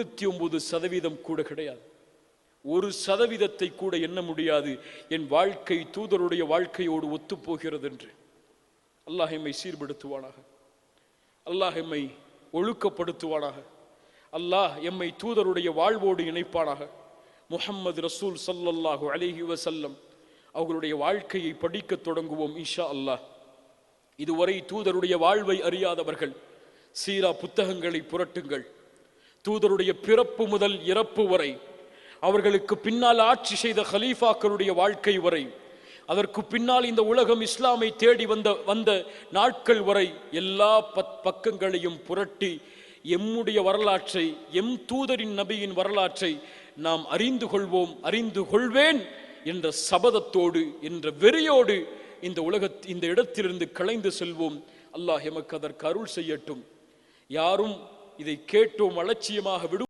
தொண்ணூத்தி ஒன்பது சதவீதம் கூட கிடையாது. ஒரு சதவீதத்தை கூட எண்ண முடியாது. என் வாழ்க்கை தூதருடைய வாழ்க்கையோடு ஒத்துப் போகிறது என்று அல்லாஹ் எம்மை சீர்படுத்துவானாக. அல்லாஹ் எம்மை ஒழுக்கப்படுத்துவானாக. அல்லாஹ் எம்மை தூதருடைய வாழ்வோடு இணைப்பானாக. முஹம்மது ரசூல் சல்லல்லாஹு அலைஹி வசல்லம் அவர்களுடைய வாழ்க்கையை படிக்க தொடங்குவோம் இன்ஷா அல்லாஹ். இதுவரை தூதருடைய வாழ்வை அறியாதவர்கள் சீரா புத்தகங்களை புரட்டுங்கள். தூதருடைய பிறப்பு முதல் இறப்பு வரை அவர்களுக்கு பின்னால் ஆட்சி செய்த ஹலீஃபாக்களுடைய வாழ்க்கை வரை அதற்கு பின்னால் இந்த உலகம் இஸ்லாமை தேடி வந்த வந்த நாட்கள் வரை எல்லா பத் பக்கங்களையும் புரட்டி எம்முடைய வரலாற்றை எம் தூதரின் நபியின் வரலாற்றை நாம் அறிந்து கொள்வோம் அறிந்து கொள்வேன் என்ற சபதத்தோடு என்ற வெறியோடு இந்த உலகத் இந்த இடத்திலிருந்து கலைந்து செல்வோம். அல்லாஹ் எமக்கு அதற்கு அருள் செய்யட்டும். யாரும் இதை கேட்டோம் அலட்சியமாக விடு